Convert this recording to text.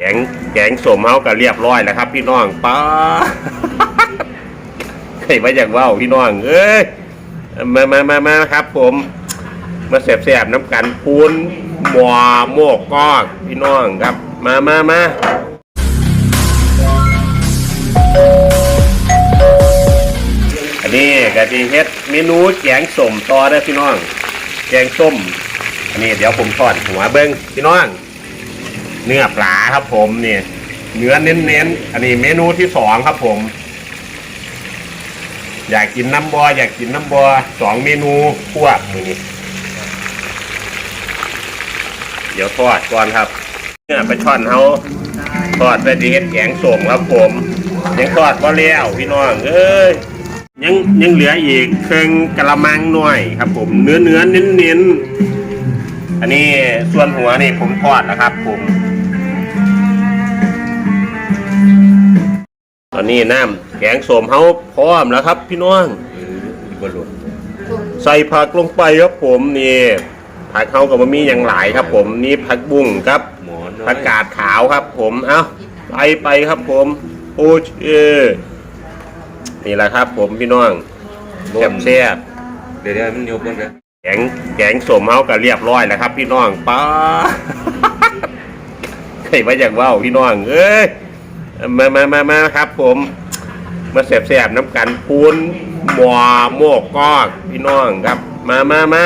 แกงแกงสมเฮาก็เรียบร้อยแล้วครับ พี่น้องป้าใครมาอย่างว่าพี่น้องเอ้ยมามามามาครับ ผม มาแสบๆน้ำกันปูนหมอโมกกอกพี่น้องครับ มามามาอันนี้กะทิเฮ็ดเมนูแกงส้มต่อได้พี่น้อง แกงส้ม อันนี้เดี๋ยวผมทอดหัวเบิ้งพี่น้อง เนื้อปลาครับผมนี่เนื้อเน้นๆ อันนี้เมนูที่สองครับผม อยากกินน้ำบออยากกินน้ำบอสองเมนูควบมือนี้เดี๋ยวทอดก่อนครับเนื้อปลาช่อนเขาทอดไปดีเฮ็ดแกงส้มครับผม ยังทอดก็แล้วพี่น้องเอ้ยยังยังเหลืออีกเครื่องกระมังหน่อยครับ ผมเนื้อเนื้อเน้นเน้นๆอันนี้ส่วนหัวนี่ผมทอดนะครับ ผม ตอนนี้น้ำแกงสมเฮาพร้อมแล้วครับ พี่น้องบนรถใส่ผักลงไปครับผมนี่ผักเขากับมีอย่างหลายครับ ผมนี่ผักบุ้งครับหมอนผักกาดขาวครับ ผมเอ้าไปไปครับผมโอ้เออนี่แหละครับ ผมพี่น้องแซ่บแซ่บเดี๋ยวเดี๋ยวมันยกกันนะแกงแกงสมเฮาก็เรียบร้อยแล้วครับ พี่น้องป้าใครมาอยางว่าวพี่น้องเอ้ย มามามามาครับ ผม มาแสบๆน้ำกันปูนหมอโมกกอกพี่น้องครับ มามามา